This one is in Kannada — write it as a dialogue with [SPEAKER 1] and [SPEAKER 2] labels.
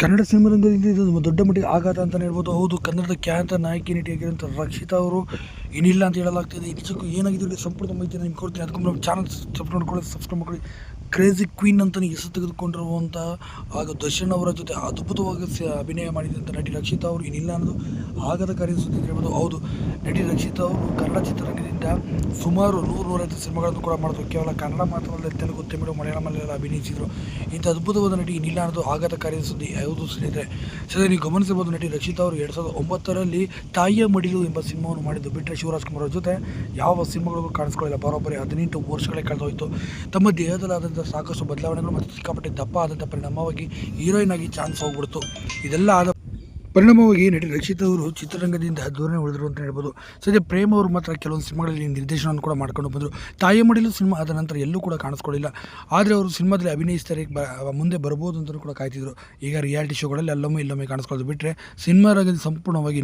[SPEAKER 1] ಕನ್ನಡ ಸಿನಿಮಾರಂಗದಿಂದ ಇದು ದೊಡ್ಡ ಮಟ್ಟಿಗೆ ಆಘಾತ ಅಂತಲೇ ಹೇಳ್ಬೋದು. ಹೌದು, ಕನ್ನಡದ ಖ್ಯಾತ ನಾಯಕಿ ನಟಿಯಾಗಿರುವಂಥ ರಕ್ಷಿತಾ ಅವರು ಏನಿಲ್ಲ ಅಂತ ಹೇಳಲಾಗ್ತಿದೆ. ನಿಜಕ್ಕೂ ಏನಾಗಿದೆ ಹೇಳಿ ಸಂಪೂರ್ಣ ಮಾಹಿತಿ ನಿಮ್ಗೆ ಕೊಡ್ತೀನಿ. ಅದಕ್ಕೂ ನಮ್ಮ ಚಾನಲ್ ಸಬ್ಸ್ಕ್ರೈಬ್ ಮಾಡ್ಕೊಳ್ಳಿ ಸಬ್ಸ್ಕ್ರೈಬ್ ಮಾಡ್ಕೊಳ್ಳಿ. ಕ್ರೇಜಿ ಕ್ವೀನ್ ಅಂತಲೇ ಹೆಸರು ತೆಗೆದುಕೊಂಡಿರುವಂಥ ಆಗ ದರ್ಶನ್ ಅವರ ಜೊತೆ ಅದ್ಭುತವಾಗಿ ಅಭಿನಯ ಮಾಡಿದಂಥ ನಟಿ ರಕ್ಷಿತಾ ಅವರು ಏನಿಲ್ಲ ಅನ್ನೋದು ಆಘಾತಕಾರಿ ಸುದ್ದಿ ಹೇಳ್ಬೋದು. ಹೌದು, ನಟಿ ರಕ್ಷಿತಾ ಅವರು ಕನ್ನಡ ಸುಮಾರು ನೂರು ನೂರೈವತ್ತು ಸಿನಿಮಾಗಳನ್ನು ಕೂಡ ಮಾಡಿದ್ರು ಕೇವಲ ಕನ್ನಡ ಮಾತ್ರವಲ್ಲದೆ ತೆಲುಗು, ತಮಿಳು ಮಲಯಾಳಮಲ್ಲೆಲ್ಲ ಅಭಿನಯಿಸಿದರು. ಇಂಥ ಅದ್ಭುತವಾದ ನಟಿ ಇನ್ನಿಲ್ಲ ಅನ್ನೋದು ಆಘಾತಕಾರಿ ಸುದ್ದಿ ಯಾವುದು ಸ್ನೇಹಿತರೆ ಸದ್ಯ ನೀವು ಗಮನಿಸಬಹುದು ನಟಿ ರಕ್ಷಿತಾ ಅವರು ಎರಡು ಸಾವಿರದ ಒಂಬತ್ತರಲ್ಲಿ ತಾಯಿಯ ಮಡಿಲು ಎಂಬ ಸಿನಿಮಾವನ್ನು ಮಾಡಿದ್ದು. ಬಿಟ್ಟರೆ ಶಿವರಾಜ್ ಕುಮಾರ್ ಅವ್ರ ಜೊತೆ ಯಾವ ಸಿನಿಮಾಗಳಿಗೂ ಕಾಣಿಸ್ಕೊಳ್ಳಿಲ್ಲ. ಬರೋಬ್ಬರಿ ಹದಿನೆಂಟು ವರ್ಷಗಳೇ ಕಳೆದೋಯ್ತು. ತಮ್ಮ ದೇಹದಲ್ಲಾದಂಥ ಸಾಕಷ್ಟು ಬದಲಾವಣೆಗಳು ಮತ್ತು ಸಿಕ್ಕಾಪಟ್ಟೆ ದಪ್ಪ ಆದಂಥ ಪರಿಣಾಮವಾಗಿ ಹೀರೋಯಿನ್ ಆಗಿ ಚಾನ್ಸ್ ಹೋಗ್ಬಿಡ್ತು. ಇದೆಲ್ಲ ಆದ ಪರಿಣಾಮವಾಗಿ ನಟಿ ರಕ್ಷಿತ್ ಅವರು ಚಿತ್ರರಂಗದಿಂದ ದೂರನೇ ಉಳಿದರು ಅಂತ ಹೇಳ್ಬೋದು. ಸದ್ಯ ಪ್ರೇಮ್ ಅವರು ಮಾತ್ರ ಕೆಲವೊಂದು ಸಿನಿಮಾಗಳಲ್ಲಿ ನಿರ್ದೇಶನವನ್ನು ಕೂಡ ಮಾಡ್ಕೊಂಡು ಬಂದರು. ತಾಯಿ ಮಡಿಲು ಸಿನಿಮಾ ಆದ ನಂತರ ಎಲ್ಲೂ ಕೂಡ ಕಾಣಿಸ್ಕೊಳ್ಳಿಲ್ಲ ಆದರೆ ಅವರು ಸಿನಿಮಾದಲ್ಲಿ ಅಭಿನಯಿಸ್ತಾರೆ ಮುಂದೆ ಬರ್ಬೋದು ಅಂತಲೂ ಕೂಡ ಕಾಯ್ತಿದ್ರು. ಈಗ ರಿಯಾಲಿಟಿ ಶೋಗಳಲ್ಲಿ ಅಲ್ಲೊಮ್ಮೆ ಇಲ್ಲೊಮ್ಮೆ ಕಾಣಿಸ್ಕೊಳ್ಳೋದು ಬಿಟ್ಟರೆ ಸಿನಿಮಾ ರಂಗದಲ್ಲಿ ಸಂಪೂರ್ಣವಾಗಿ